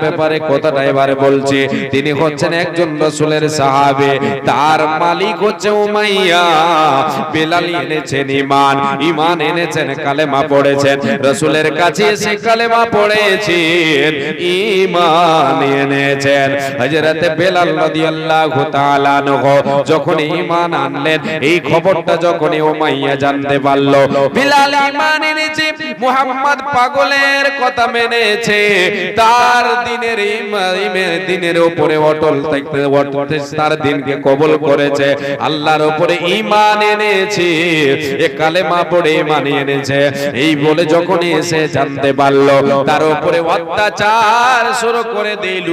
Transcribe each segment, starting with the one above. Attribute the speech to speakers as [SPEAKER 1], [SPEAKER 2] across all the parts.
[SPEAKER 1] ব্যাপারে কথাটা এবারে বলছে। তিনি হচ্ছেন একজন রসুলের সাহাবে তার মালিক হচ্ছে উমাইয়া। বেলাল এনেছেন ইমান ইমান এনেছেন, কালেমা পড়েছেন, রসুলের কাছে এসে কালেমা পড়েছেন ইমান এনেছেন। হযরত বেলাল রাদিয়াল্লাহু তাআলা আনহু যখন ইমান আনলেন, এই খবরটা যখন উমাইয়া জানতে পারল, বেলাল ইমান এনেছে, মুহাম্মদ পাগলের কথা মেনেছে, তার দিনের ইমানের দিনের উপরে অটল থাকতে, অটল তার দিনকে কবুল করেছে, আল্লাহর উপরে ইমান এনেছে। এ কালেমা পড়ে ঈমান এনেছে এই বলে যখন এসে জানতে পারল, তার উপরে অত্যাচার শুরু করে দিল।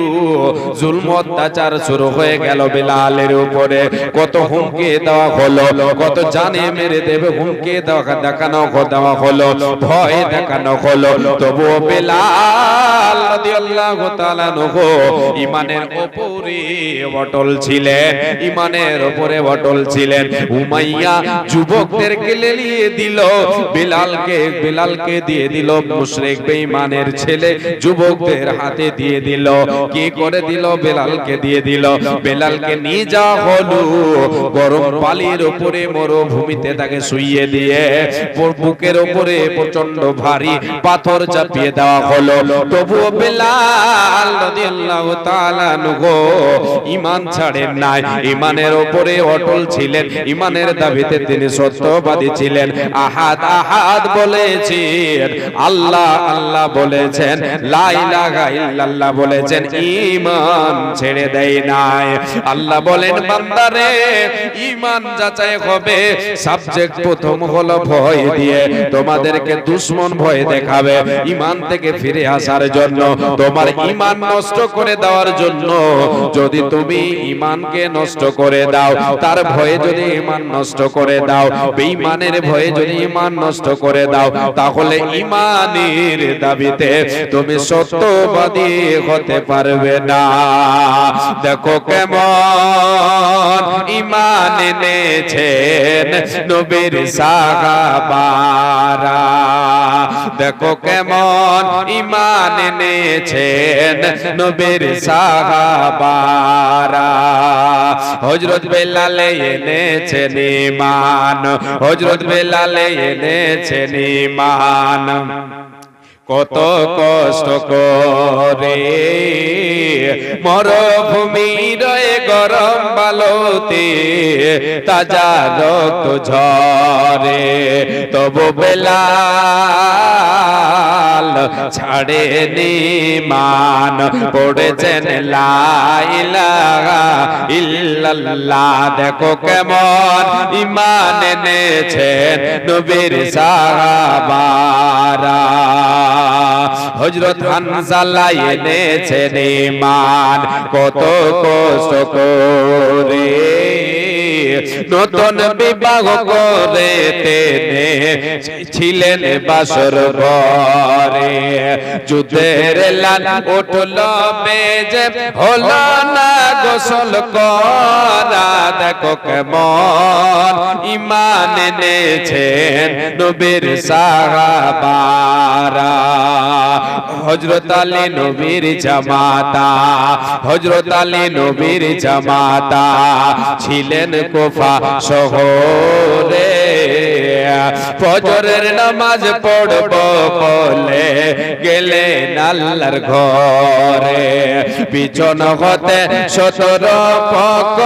[SPEAKER 1] জুলম অত্যাচার শুরু হয়ে গেল বিলালের উপরে। কত হুমকি দেওয়া হলো, কত জানে মেরে দেবে হুমকি দেওয়া দেখানো দেওয়া হলো, ভয় দেখানো হলো। তবুও বেলাল রাদিয়াল্লাহু তাআলা নহু ইমানের উপরে অটল ছিলেন ইমানের উপরে অটল ছিলেন। উমাইয়া যুবকদেরকে লেলিয়ে দিল। বেলালকে বেলালকে দিয়ে দিল। মুশরিক বেঈমানের ছেলে যুবকদের হাতে দিয়ে দিল। কি করে দিল? বেলালকে দিয়ে দিল। বেলালকে নিয়ে যাওয়া হলো। গরম বালির উপরে মরুভূমিতে তাকে শুইয়ে দিয়ে বুকের উপরে প্রচণ্ড ভারী পাথর চাপিয়ে দেওয়া হলো। তবুও বেলাল রাদিয়াল্লাহু তাআলা নুগো ঈমান ছাড়েন নাই। ঈমানের উপরে অটল ছিলেন। ঈমানের দাবিতে তিনি সত্যবাদী ছিলেন। আহাদ আহাদ বলেছেন। আল্লাহ আল্লাহ বলেছেন। লা ইলাহা ইল্লাল্লাহ বলেছেন। ঈমান ছেড়ে দেয় নাই। আল্লাহ বলেন, বান্দারে, ঈমান যাচাই হবে। সাবজেক্ট প্রথম হলো ভয় দিয়ে। তোমাদেরকে দুশ্মন ভয় দেখাবে। থেকে ফিরে আসার জন্য, তোমার ঈমান নষ্ট করে দেওয়ার জন্য। যদি তুমি ঈমানকে নষ্ট করে দাও, তার ভয়ে যদি ঈমান নষ্ট করে দাও বেঈমানের ভয়ে যদি ঈমান নষ্ট করে দাও, তাহলে ঈমানের দাবিতে তুমি সত্যবাদী হতে পারবে না। দেখো কেমন ঈমান এনেছেন নবীর সাহাবারা। দেখো কেমন ঈমান এনেছেন নবীর সাহাবারা। হযরত বেলালে এনেছেন ঈমান। হযরত বেলালে এনেছেন ঈমান কত কষ্ট করে মরভূমির গরম বালতে তাজা রক্ত ঝরে। তবু বেলাল ছাড়ে নিমান পড়েছেন ইল্লাল্লাহ। দেখো কেমন ইমান এনেছেন নবীর সাহাবারা। হজরত হানজালা এনেছেন ইমান কত কষ্ট করে। নতুন বিবাহ করে ছিলেন বাসর ঘরে যুদ্ধের লাল উঠল বেজে হলো না গোসল করা? দেখো কেমন ইমান এনেছেন নবীর সাহাবারা। হজরত আলী নবীর জামাতা হজরত আলী নবীর জামাতা ছিলেন কোফা শহরে। ফজরের নামাজ পড়ব বলে গেলেন আল্লাহর ঘরে। পিছন হতে সতর পক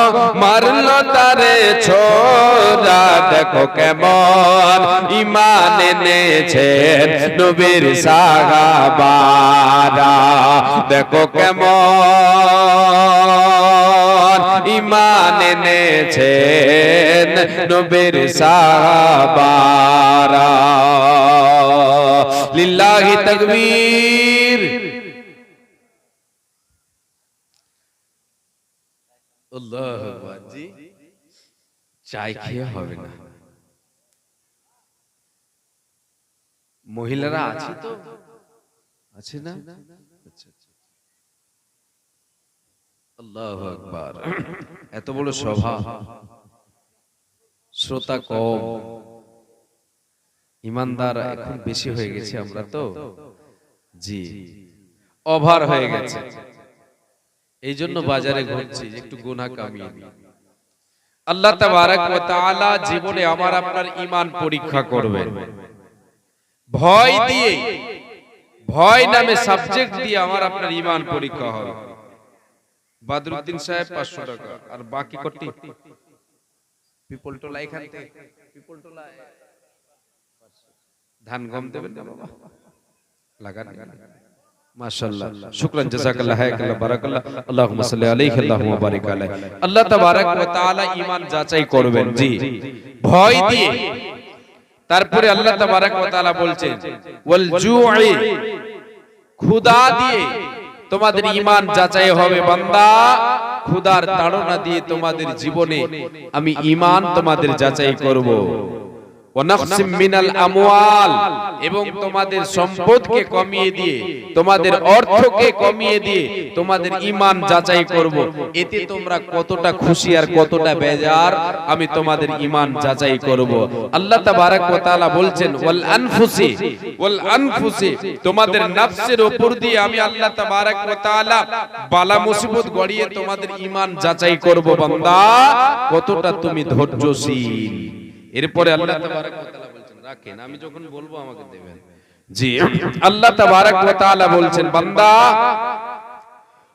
[SPEAKER 1] মারল তারে ছোরা। দেখো কেমন ইমান এনেছেন নবীর সাহাবারা। দেখো কেমন ইমান এনেছেন নবীর সাহাবারা। লিল্লাহি তাকবীর। আল্লাহু আকবার। চাই খেয়ে হবে না। মহিলারা আছে তো? আছে না? আচ্ছা, আচ্ছা। আল্লাহু আকবার। এত বড় সভা। শ্রোতা কম। ইমানদার এখন বেশি হয়ে গেছে আমরা তো। জি। ওভার হয়ে গেছে। এই জন্য বাজারে ঘুরছি একটু গুনাহ কামিয়ে দিই আল্লাহ তাবারক ওয়া তাআলা জীবনে আমার আপনার ঈমান পরীক্ষা করবে। ভয় দিয়ে ভয় নামে সাবজেক্ট দিয়ে আমার আপনার ঈমান পরীক্ষা হবে। বাদরুদ্দিন সাহেব 500 টাকা আর বাকি কটি? পিপল টোলা এখান থেকে। পিপল টোলা ধান গম দেবেন না বাবা? লাগান মাশাআল্লাহ। শুকরান জাযাকাল্লাহ হায়াকাল্লাহ বারাকাল্লাহ। আল্লাহুম্মা সাল্লি আলাইহি আল্লাহুম্মা বারিক আলাইহি আল্লাহ তাবারাক ওয়া তাআলা ঈমান যাচাই করবেন। জি। ভয় দিয়ে। তারপরে আল্লাহ তাবারাক ওয়া তাআলা বলছেন ওয়াল ক্ষুধা দিয়ে তোমাদের ইমান যাচাই হবে বান্দা। খুদার তাড়না দিয়ে তোমাদের জীবনে আমি ইমান তোমাদের যাচাই করব। মিনাল আমওয়াল। এবং তোমাদের সম্পদকে কমিয়ে দিয়ে তোমাদের অর্থকে কমিয়ে দিয়ে তোমাদের ঈমান যাচাই করব। এতে তোমরা কতটা খুশি আর কতটা বেজার আমি তোমাদের ঈমান যাচাই করব। আল্লাহ তাবারক ওয়া তাআলা বলছেন ওয়াল আনফুসি ওয়াল আনফুসি তোমাদের নফসের উপর দিয়ে আমি আল্লাহ তাবারক ওয়া তাআলা বালা মুসিবত গড়িয়ে তোমাদের ঈমান যাচাই করব বান্দা। কতটা তুমি ধৈর্যশীল। এরপরে আল্লাহ তাবারক ওয়া তাআলা বলছেন রাখেন আমি যখন বলব আমাকে দেবেন। জি। আল্লাহ তাবারক ওয়া তাআলা বলছেন বান্দা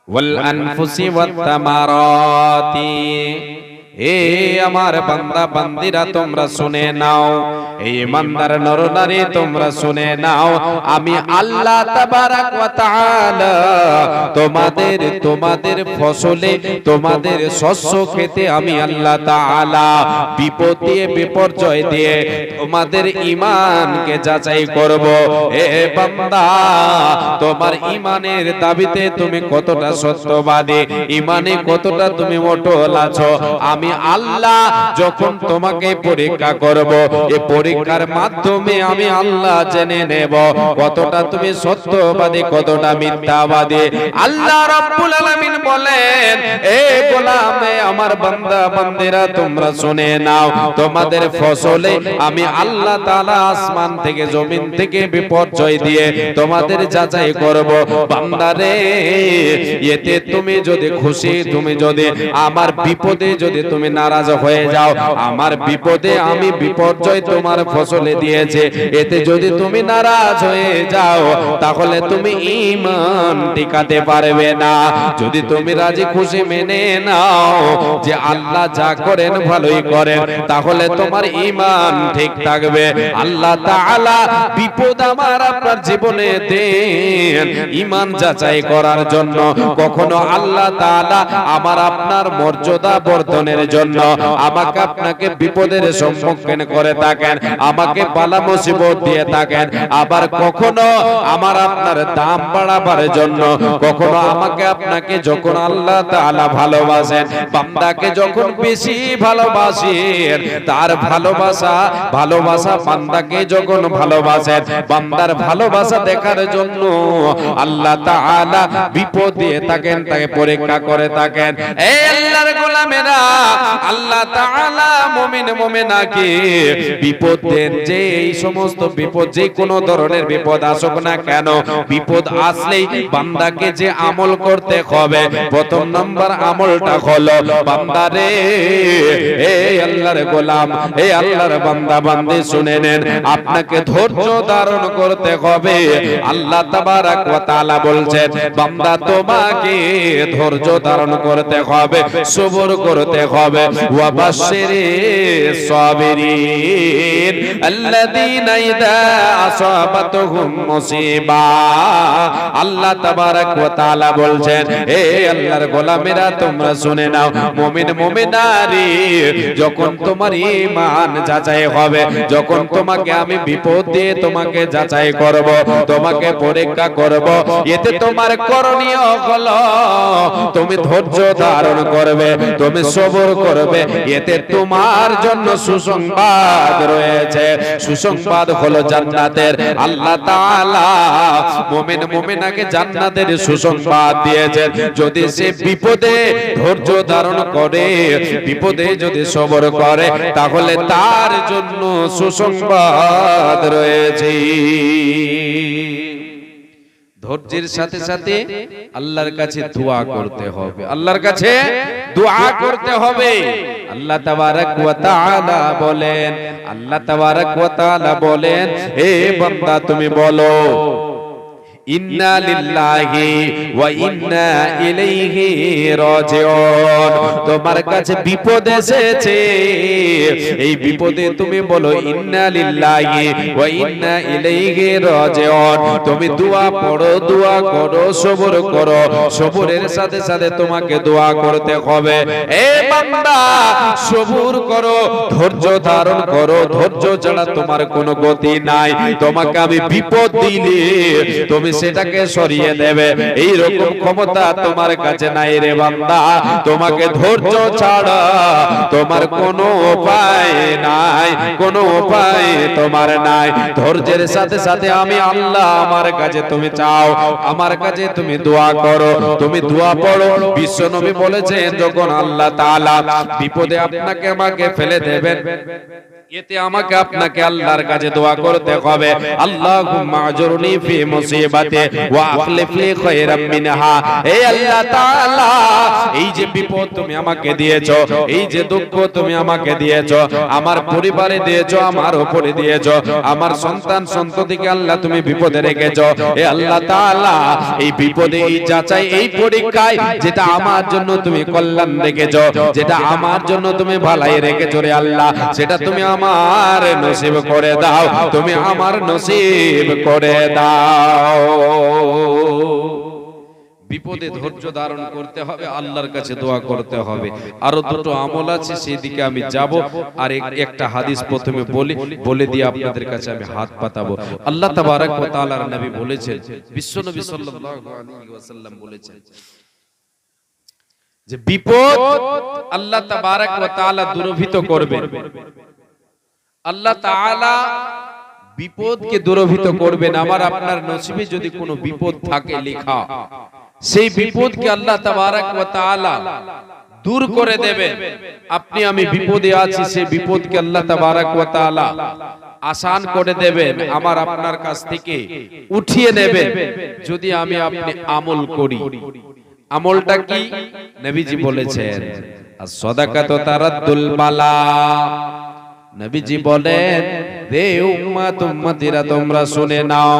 [SPEAKER 1] ওয়াল আনফুসি ওয়াত তামারাতি। আমার বান্দা, বান্দিরা, তোমরা শুনে নাও। এই ইমানদার নরনারী, তোমরা শুনে নাও। আমি আল্লাহ তোমাদের তোমাদের ফসলে, তোমাদের শস্য খেতে আমি আল্লাহ তাআলা বিপদ দিয়ে বিপর্যয় দিয়ে তোমাদের ঈমানকে যাচাই করব। এ বান্দা, তোমার ঈমানের দাবিতে তুমি কতটা সত্যবাদী? ঈমানে কতটা তুমি অটল আছো? আমি আল্লাহ যখন তোমাকে পরীক্ষা করব, এ পরীক্ষার মাধ্যমে আমি আল্লাহ জেনে নেব কতটা তুমি সত্যবাদী, কতটা মিথ্যাবাদী। আল্লাহ রাব্বুল আলামিন বলেন, এ গোলামে, আমার বান্দা, বান্দিরা, তোমরা শুনে নাও, তোমাদের ফসলে আমি আল্লাহ তাআলা আসমান থেকে, জমিন থেকে বিপর্যয় দিয়ে তোমাদের যাচাই করব। বান্দারে এতে তুমি যদি খুশি, তুমি যদি আমার বিপদে যদি তুমি নারাজ হয়ে যাও। আমার বিপদে আমি বিপর্যয় তোমার ফসলে দিয়েছে। এতে যদি তুমি নারাজ হয়ে যাও, তাহলে তুমি ঈমান টিকাতে পারবে না। যদি তুমি রাজি খুশি মেনে নাও যে আল্লাহ যা করেন ভালোই করেন, তাহলে তোমার ঈমান ঠিক থাকবে। আল্লাহ তাআলা বিপদ আমার আপনার জীবনে দেন ঈমান যাচাই করার জন্য। কখনো আল্লাহ তাআলা আমার আপনার মর্যাদা বর্ধনের জন্য আমাকে আপনাকে বিপদের সম্মুখীন করে থাকেন, আমাকে বালা মুসিবত দিয়ে থাকেন। আবার কখনো আমার আপনার দাম বাড়াবার জন্য, কখনো আমাকে আপনাকে যখন আল্লাহ তাআলা ভালোবাসেন, বান্দাকে যখন বেশি ভালোবাসেন, তার ভালোবাসা ভালোবাসা বান্দাকে যখন ভালোবাসেন, বান্দার ভালোবাসা দেখার জন্য আল্লাহ তাআলা বিপদ থাকেন, তাকে পরীক্ষা করে থাকেন। এই আল্লাহর গোলামেরা আল্লাহ তাআলা মুমিন মুমিনাকে বিপদ দেন যে এই সমস্ত বিপদ যে কোনো ধরনের বিপদ আসুক না কেন, বিপদ আসলেই বান্দাকে যে আমল করতে হবে। প্রথম নাম্বার আমলটা হলো বান্দারে এই আল্লাহর গোলাম এই আল্লাহর বান্দা, বান্দি শুনে নেন, আপনাকে ধৈর্য ধারণ করতে হবে। আল্লাহ তাবারাক ওয়া তাআলা বলছেন, বান্দা তোমাকে ধৈর্য ধারণ করতে হবে, সবর করতে হবে মুসিবা। আল্লাহ তাবারাক ওয়া তাআলা বলছেন হে আল্লাহর গোলামেরা তোমরা শুনে নাও মুমিন মুমিনারি যখন তোমার ঈমান যাচাই হবে যখন তোমাকে আমি বিপদ দিয়ে তোমাকে যাচাই করব তোমাকে পরীক্ষা করব এতে তোমার করণীয় হলো তুমি ধৈর্য ধারণ করবে তুমি সবর করবে। এতে তোমার জন্য সুসংবাদ রয়েছে। সুসংবাদ হলো জান্নাতের। আল্লাহ তাআলা মুমিন মুমিনাকে জান্নাতের সুসংবাদ দিয়েছেন। যদি সে বিপদে ধৈর্য ধারণ করে, বিপদে যদি সবর করে, তাহলে তার জন্য সুসংবাদ রয়েছে। ধৈর্যের সাথে সাথে আল্লাহর কাছে দোয়া করতে হবে। আল্লাহর কাছে দোয়া করতে হবে। আল্লাহ তাবারক ওয়া তাআলা বলেন আল্লাহ তাবারক ওয়া তাআলা বলেন হে বান্দা তুমি বলো ইন্না লিল্লাহি ওয়া ইন্না ইলাইহি রাজিউন। তোমার কাছে বিপদ এসেছে। এই বিপদে তুমি বলো ইন্না লিল্লাহি ওয়া ইন্না ইলাইহি রাজিউন। তুমি দোয়া পড়ো দোয়া করো সবর করো সবরের সাথে সাথে তোমাকে দোয়া করতে হবে। এ বান্দা সবুর করো ধৈর্য ধারণ করো ধৈর্য ছাড়া তোমার কোনো গতি নাই। তোমাকে আমি বিপদ দিলে তুমি সেটাকে সরিয়ে দেবে। এই রকম ক্ষমতা তোমার কাছে নাই রে বান্দা। তোমাকে ধৈর্য ছাড়া তোমার কোনো উপায় নাই। কোনো উপায় তোমার নাই। ধৈর্যের সাথে সাথে আমি আল্লাহ আমার কাছে তুমি চাও। আমার কাছে তুমি দোয়া করো। তুমি দোয়া পড়ো। বিশ্ব নবী বলেছেন যখন আল্লাহ তাআলা বিপদে আপনাকে আমাকে ফেলে দেবেন। এতে আমাকে আপনাকে আল্লাহর কাছে দোয়া করতে হবে। আল্লাহুম্মা আজরনি ফি মুসিবাতি ওয়া আখলিফ লি খায়রাম মিনহা। হে আল্লাহ তাআলা, এই যে বিপদ তুমি আমাকে দিয়েছ, এই যে দুঃখ তুমি আমাকে দিয়েছ, আমার পরিবারে দিয়েছ, আমার উপরে দিয়েছ, আমার সন্তান সন্ততিকে আল্লাহ তুমি বিপদে রেখেছো। হে আল্লাহ তাআলা, এই বিপদে এই যাচাই, এই পরীক্ষায় যেটা আমার জন্য তুমি কল্যাণ রেখেছো, যেটা আমার জন্য তুমি ভালাই রেখেছো রে আল্লাহ, সেটা তুমি আমার নসিব করে দাও, তুমি আমার নসিব করে দাও। বিপদে ধৈর্য ধারণ করতে হবে, আল্লাহর কাছে দোয়া করতে হবে। আরও দুটো আমল আছে সেই দিকে আমি যাব, আর একটা হাদিস প্রথমে বলি, বলে দিয়ে আপনাদের কাছে আমি হাত পাতাবো। আল্লাহ তাবারক ওয়া তাআলার নবী বলেছেন বিশ্বনবী সাল্লাল্লাহু আলাইহি ওয়াসাল্লাম বলেছেন যে বিপদ আল্লাহ তাবারক ওয়া তাআলা দূরভীত করবেন আল্লাহ তাআলা বিপদকে দূরভীত করবেন। আমার আপনার নসিবে যদি কোনো বিপদ থাকে লেখা সেই বিপদকে আল্লাহ তাবারক ওয়া তাআলা দূর করে দেবেন। আপনি আমি বিপদে আছি সেই বিপদকে আল্লাহ তাবারক ওয়া তাআলা আসান করে দেবেন। আমার আপনার কাছ থেকে উঠিয়ে নেবেন। যদি আমি আপনি আমল করি। আমলটা কি? নবীজি বলেছেন আর সদাকাত তারাদ্দুল বালা। নবীজি বলেন রে উম্মাত উম্মতিরা তোমরা শুনে নাও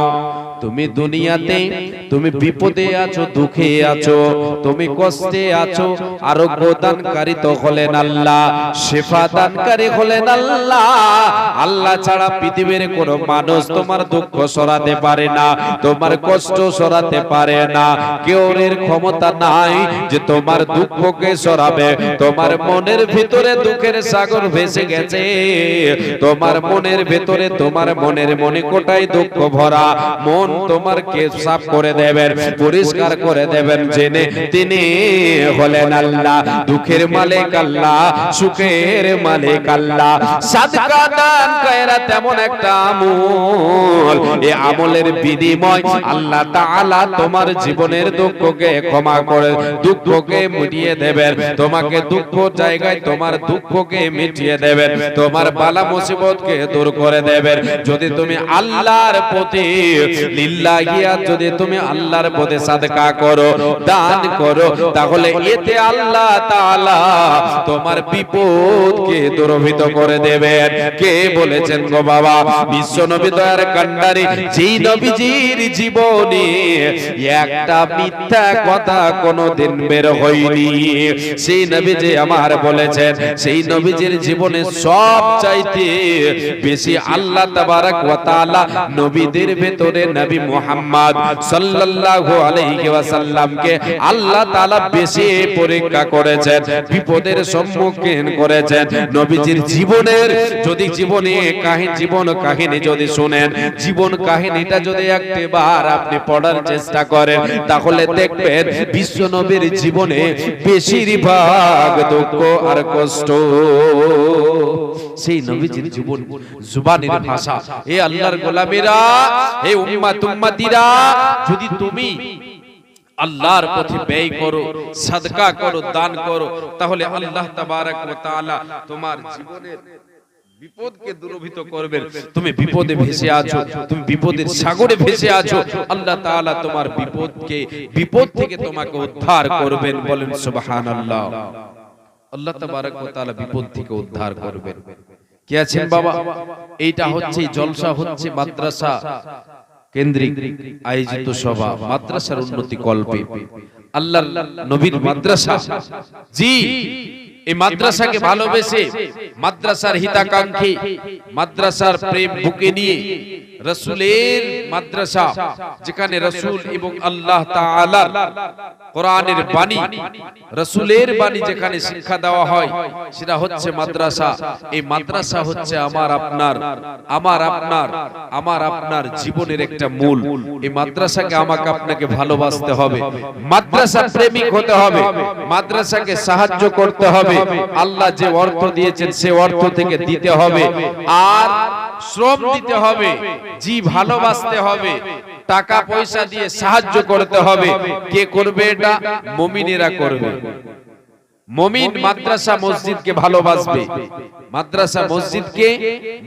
[SPEAKER 1] তুমি দুনিয়াতে, তুমি বিপদে আছো, দুঃখে আছো, তুমি কষ্টে আছো, আরোগ্য দানকারী তো হলেন আল্লাহ, শেফা দানকারী হলেন আল্লাহ। আল্লাহ ছাড়া পৃথিবীর কোনো মানুষ তোমার দুঃখ সরাতে পারে না, তোমার কষ্ট সরাতে পারে না। কেউ এর ক্ষমতা নাই যে তোমার দুঃখকে সরাবে। তোমার মনের ভিতরে দুঃখের সাগর ভেসে গেছে। তোমার মনের ভেতরে, তোমার মনের মনে কোটাই দুঃখ ভরা, মন তোমার কে সাফ করে দেবেন পরিষ্কার করে দেবেন জেনে তিনি হলেন আল্লাহ দুঃখের মালিক আল্লাহ সুখের মালিক আল্লাহ। সাদকা দান কয়রা তেমন একটা আমল। এই আমলের বিনিময় আল্লাহ তাআলা তোমার জীবনের দুঃখকে ক্ষমা করে দুঃখকে মিটিয়ে দেবেন। তোমাকে দুঃখ জায়গায় তোমার দুঃখকে মিটিয়ে দেবেন। তোমার বালা মুসিবতকে দূর করে দেবেন। যদি তুমি আল্লাহর প্রতি লিল্লাহিয়া, যদি তুমি আল্লাহর পথে সাদকা করো, দান করো, তাহলে এতে আল্লাহ তাআলা তোমার বিপদকে করে দেবেন। কে বলেছেন গো বাবা? দয়ার যেই নবীজির জীবনে একটা মিথ্যা কথা কোনোদিন বের হয়নি। সেই নবী আমার বলেছেন, সেই নবীজির জীবনে সব চাইতে বেশি আল্লাহ তাবারক ওয়া তাআলা নবীদের ভেতরে নবী মুহাম্মদ সাল্লাল্লাহু আলাইহি ওয়াসাল্লামকে আল্লাহ তাআলা বেশি পরীক্ষা করেছেন, বিপদের সম্মুখীন করেছেন। নবীজির জীবনের যদি জীবনে কাহিনী জীবন কাহিনী যদি শুনেন, জীবন কাহিনীটা যদি একবার আপনি পড়ার চেষ্টা করেন, তাহলে দেখবেন বিশ্ব নবীর জীবনে বেশিরভাগ দুঃখ আর কষ্ট। সেই নবীজির জীবন, জুবানের ভাষা এ আল্লাহর গোলামেরা, হে উম্মাত যদি তুমি আল্লাহর পথে ব্যয় করো, সাদকা করো, দান করো, তাহলে আল্লাহ তোমার জীবনের বিপদকে করবেন। তুমি বিপদে ভেসে আছো, তুমি বিপদের সাগরে ভেসে আছো, আল্লাহ তোমার বিপদকে, বিপদ থেকে তোমাকে উদ্ধার করবেন, বলেন সুবহানাল্লাহ। আল্লাহ তাবারাক ওয়া বিপদ থেকে উদ্ধার করবেন। কে আছেন বাবা? এইটা হচ্ছে জলসা হচ্ছে মাদ্রাসা। কেন্দ্রিক আয়োজিত সভা মাদ্রাসার উন্নতি কল্পে। আল্লাহ নবীর মাদ্রাসা। জি। এই মাদ্রাসাকে ভালোবেসে মাদ্রাসার হিতাকাঙ্ক্ষী, মাদ্রাসার প্রেম বুকে নিয়ে রসুলের মাদ্রাসা, যেখানে রসুল এবং আল্লাহ কোরআনের বাণী, রসুলের বাণী যেখানে শিক্ষা দেওয়া হয়, সেটা হচ্ছে মাদ্রাসা। এই মাদ্রাসা হচ্ছে আমার আপনার আমার আপনার আমার আপনার জীবনের একটা মূল। এই মাদ্রাসাকে আমাকে আপনাকে ভালোবাসতে হবে। মাদ্রাসা প্রেমিক হতে হবে। মাদ্রাসাকে সাহায্য করতে হবে। আল্লাহ যে অর্থ দিয়েছেন সে অর্থ থেকে দিতে হবে। আর শ্রম দিতে হবে। জি ভালোবাসতে হবে। টাকা পয়সা দিয়ে সাহায্য করতে হবে। কে করবে এটা? মমিনেরা করবে। মমিন মাদ্রাসা মসজিদকে ভালোবাসবে। মাদ্রাসা মসজিদকে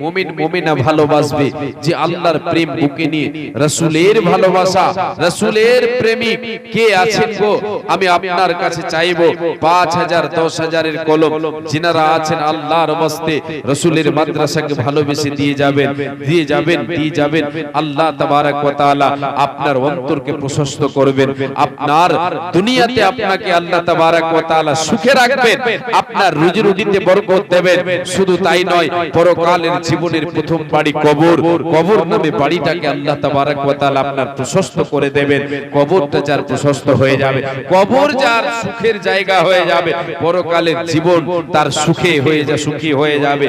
[SPEAKER 1] মমিন মমিনা ভালোবাসবে। যে আল্লাহর প্রেম বুকে নিয়ে রসুলের ভালোবাসা রসুলের প্রেমিক কে আছেন গো? আমি আপনার কাছে চাইব পাঁচ হাজার দশ হাজারের কলম। যিনারা আছেন আল্লাহর বস্তে রসুলের মাদ্রাসাকে ভালোবেসে দিয়ে যাবেন দিয়ে যাবেন দিয়ে যাবেন আল্লাহ তাবারাক ওয়া তাআলা আপনার অন্তরকে প্রশস্ত করবেন। আপনার দুনিয়াতে আপনাকে আল্লাহ তাবারাক ওয়া তাআলা সুখে রাখবেন, আপনার রুজি রুজিতে বরকত দেবেন। শুধু তাই নয় পরকালের জীবনের প্রথম বাড়ি কবর। কবর নামে বাড়িটাকে আল্লাহ ওয়া তাআলা আপনার প্রশস্ত করে দেবেন। কবরটা যার প্রশস্ত হয়ে যাবে, কবর যার সুখের জায়গা হয়ে যাবে। পরকালের জীবন তার সুখে হয়ে যা সুখী হয়ে যাবে।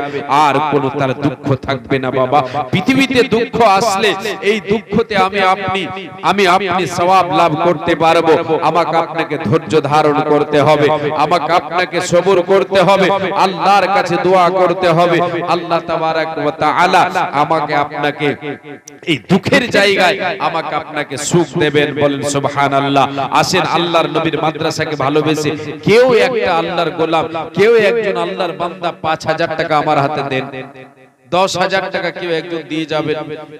[SPEAKER 1] আর কোনো তার দুঃখ থাকবে না, বাবা। পৃথিবীতে দুঃখ আসলে এই দুঃখতে আমি আপনি আমি আপনি সওয়াব লাভ করতে পারব। আমাকে আপনাকে ধৈর্য ধারণ করতে হবে। আমাকে আপনাকে সবর করতে হবে, আল্লাহর কাছে দোয়া করতে হবে। আল্লাহ তাবারাক আমাকে আপনাকে এই দুঃখের জায়গায় আমাকে আপনাকে সুখ দেবেন, বলেন সুবহানাল্লাহ। আসেন আল্লাহর নবীর মাদ্রাসাকে ভালোবেসে কেউ একটা আল্লাহর গোলাম, কেউ একজন আল্লাহর বান্দা পাঁচ হাজার টাকা আমার হাতে দেন। দশ হাজার টাকা কেউ একজন দিয়ে যাবেন।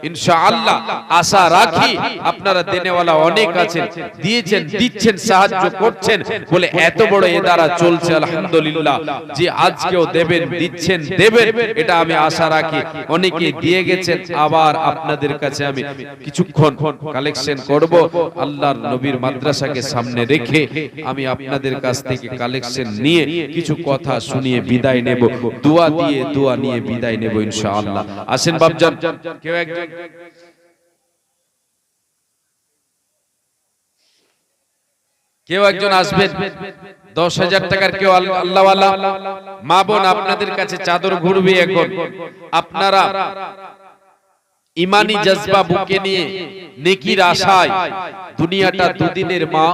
[SPEAKER 1] ইনশাআল্লাহ, আশা রাখি আপনারা দেনেওয়ালা অনেক আছেন। দিয়েছেন, দিচ্ছেন, সাহায্য করছেন বলে এত বড় এদারা চলছে, আলহামদুলিল্লাহ। যে আজকেও দেবেন, দিচ্ছেন, দেবেন, এটা আমি আশা রাখি। অনেকে দিয়ে গেছেন, আবার আপনাদের কাছে আমি কিছুক্ষণ কালেকশন করব। আল্লাহর নবীর মাদ্রাসাকে সামনে রেখে আমি আপনাদের কাছ থেকে কালেকশন নিয়ে কিছু কথা শুনিয়ে বিদায় নেব। দোয়া দিয়ে দোয়া নিয়ে বিদায় নেব, ইনশাআল্লাহ। আসেন বাবজান কেউ একজন কেউ একজন আসবেন। দশ হাজার টাকার কেউ আল্লাহ মা বোন আপনাদের কাছে চাদর ঘুরবে এখন। আপনারা ইমানি জজবা বুকে নিয়ে নেকির আশায় দুনিয়াটা দুদিনের মা।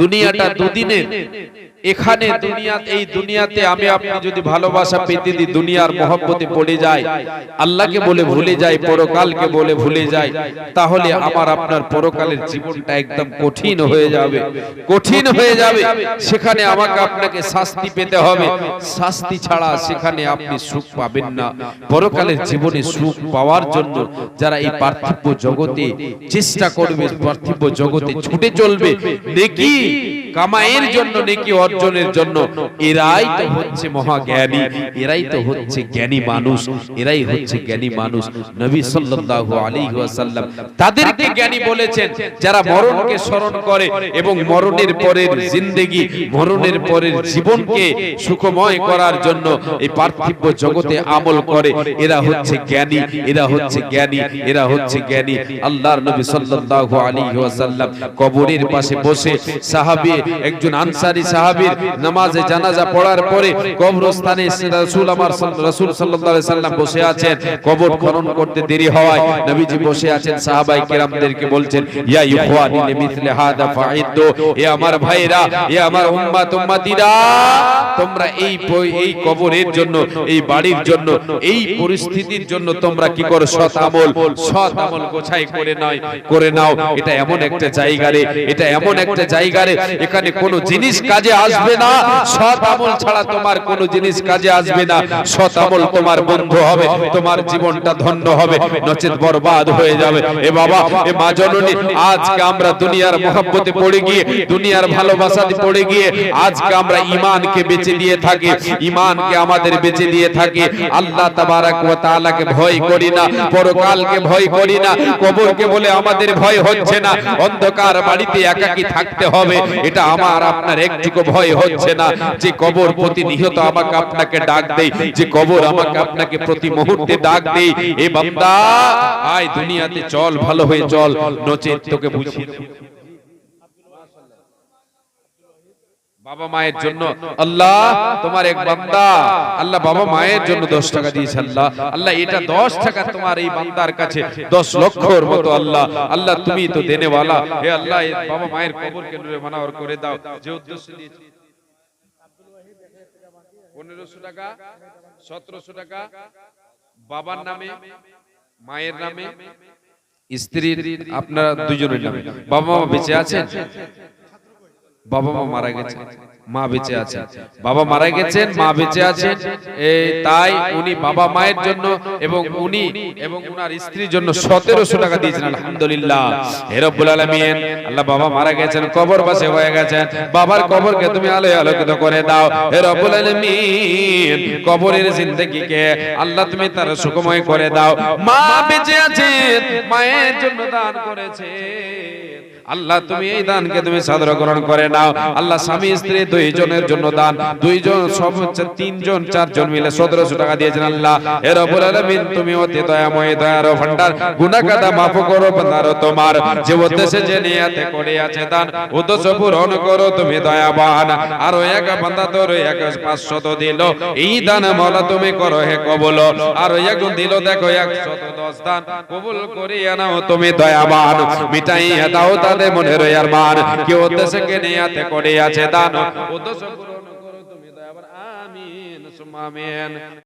[SPEAKER 1] দুনিয়াটা দুদিনের এখানে দুনিয়া এই দুনিয়াতে আমি আপনি যদি ভালোবাসা পেতে দিই দুনিয়ার মহব্বতে পড়ে যায়। আল্লাহকে বলে ভুলে যায় পরকালকে বলে ভুলে যায়। তাহলে আমার আপনার পরকালের জীবনটা একদম কঠিন হয়ে যাবে। কঠিন হয়ে যাবে। সেখানে আমাকে আপনাকে শাস্তি পেতে হবে। শাস্তি ছাড়া সেখানে আপনি সুখ পাবেন না। পরকালের জীবনে সুখ পাওয়ার জন্য যারা এই পার্থিব জগতে চেষ্টা করবে পার্থিব জগতে ছুটে চলবে দেখি কামাইয়ের জন্য নেকি অর্জনের জন্য। এরাই তো হচ্ছে মহাজ্ঞানী। এরাই তো হচ্ছে জ্ঞানী মানুষ। এরাই হচ্ছে জ্ঞানী মানুষ। নবী সাল্লাল্লাহু আলাইহি ওয়াসাল্লাম তাদেরকে জ্ঞানী বলেছেন। যারা মরণকে স্মরণ করে এবং মরণের পরের জিন্দেগি মরণের পরের জীবনকে সুখময় করার জন্য এই পার্থিব জগতে আমল করে। এরা হচ্ছে জ্ঞানী। এরা হচ্ছে জ্ঞানী। এরা হচ্ছে জ্ঞানী। আল্লাহর নবী সাল্লাল্লাহু আলাইহি ওয়াসাল্লাম কবরের পাশে বসে সাহাবী একজন আনসারী সাহাবীর নামাজে জানাজা পড়ার পরে কবরস্থানে রাসূল আমার রাসূল সাল্লাল্লাহু আলাইহি সাল্লাম বসে আছেন। কবর খনন করতে দেরি হওয়ায় নবীজি বসে আছেন। সাহাবায়ে কেরামদেরকে বলছেন ইয়া ইখওয়ানি লিমিথলি হাদা ফাইদু এ আমার ভাইরা এ আমার উম্মাত উম্মাতিরা তোমরা এই এই কবরের জন্য এই বাড়ির জন্য এই পরিস্থিতির জন্য তোমরা কি করো? সৎ আমল সৎ আমল গোছাই করে নয় করে নাও এটা এমন একটা জায়গা রে এটা এমন একটা জায়গা রে এখানে কোনো জিনিস কাজে আসবে না। সৎ আমল ছাড়া তোমার কোনো জিনিস কাজে আসবে না। সৎ আমল তোমার বন্ধু হবে। তোমার জীবনটা ধন্য হবে। নচেত বরবাদ হয়ে যাবে। এ বাবা এ মা জননী আজকে আমরা দুনিয়ার মহব্বতে পড়ে গিয়ে দুনিয়ার ভালোবাসাতে পড়ে গিয়ে আজকে আমরা ঈমানকে বেঁচে দিয়ে থাকি। ঈমানকে আমাদের বেঁচে দিয়ে থাকি। আল্লাহ তাবারাক ওয়া তাআলাকে ভয় করি না। পরকালকে ভয় করি না। কবরকে বলে আমাদের ভয় হচ্ছে না। অন্ধকার বাড়িতে একাকী থাকতে হবে এটা আমার আপনার একটুকু ভয় হচ্ছে না। যে কবর প্রতিনিয়ত আমাকে আপনাকে ডাক দেই যে কবর আমাকে আপনাকে প্রতি মুহূর্তে ডাক দেই এ বান্দা, আয় দুনিয়াতে চল, ভালো হয়ে চল, নচেত তোকে বুঝিয়ে দেব। বাবা মায়ের জন্য। আল্লাহ তোমার এক বান্দা। আল্লাহ বাবা মায়ের জন্য দশ টাকা দিয়েছে আল্লাহ। আল্লাহ। এটা দশ টাকা তোমার এই বান্দার কাছে। দশ লক্ষর মতো আল্লাহ। আল্লাহ। তুমি তো দেনেওয়ালা। হে আল্লাহ বাবা মায়ের কবরকে নূরে মানাওয়ার করে দাও। যে উদ্দেশ্য দিয়েছে পনেরোশো টাকা সতেরোশো টাকা বাবার নামে মায়ের নামে স্ত্রীর আপনারা দুজনের নামে। বাবা মা বেঁচে আছেন? বাবা মা মারা গেছে, মা বেঁচে আছে। বাবা মারা গেছেন, মা বেঁচে আছেন। তাই উনি বাবা মায়ের জন্য এবং উনি এবং উনার স্ত্রীর জন্য সতেরোশো টাকা দিয়েছেন, আলহামদুলিল্লাহ। হে রব্বুল আলামিন, আল্লাহ বাবা মারা গেছেন, কবর পাশে হয়ে গেছেন। বাবার কবরকে তুমি আলোয় আলোকিত করে দাও। হে রব্বুল আলামিন, কবরের জিন্দেগিকে আল্লাহ তুমি তার সুখময় করে দাও। মা বেঁচে আছেন, মায়ের জন্য দান করেছে আল্লাহ, তুমি এই দানকে তুমি সাদর গ্রহণ করে নাও। আল্লাহ, স্বামী, স্ত্রী দুইজনের জন্য দান। দুইজন সব হচ্ছে তিনজন, চারজন মিলে সতেরোশো টাকা দিয়েছেন আল্লাহ। এ রব্বুল আলামিন, তুমি অতি দয়াময়, দয়ার ভান্ডার গুনাহ কাটা মাফ করো বান্দার তোমার। যে উদ্দেশ্যে যে নিয়াতে করে আছে দান, উদ্দেশ্য পূরণ করো, তুমি দয়াবান। আর এক বান্দা তোর এক পাঁচশত দিল। এই দান মওলা, তুমি করো হে কবুল। আর এক দিল, দেখো একশত দশ দান। কবুল করিয়া নাও, তুমি দয়াবান। মিটাই দাও তাদের মনের আরমান কি উদ্দেশ্যে কে নিয়াতে করে আছে দান উদ্দেশ্য পূরণ করো তুমি, দয়াবান, আমিন, সুম্মা, আমিন।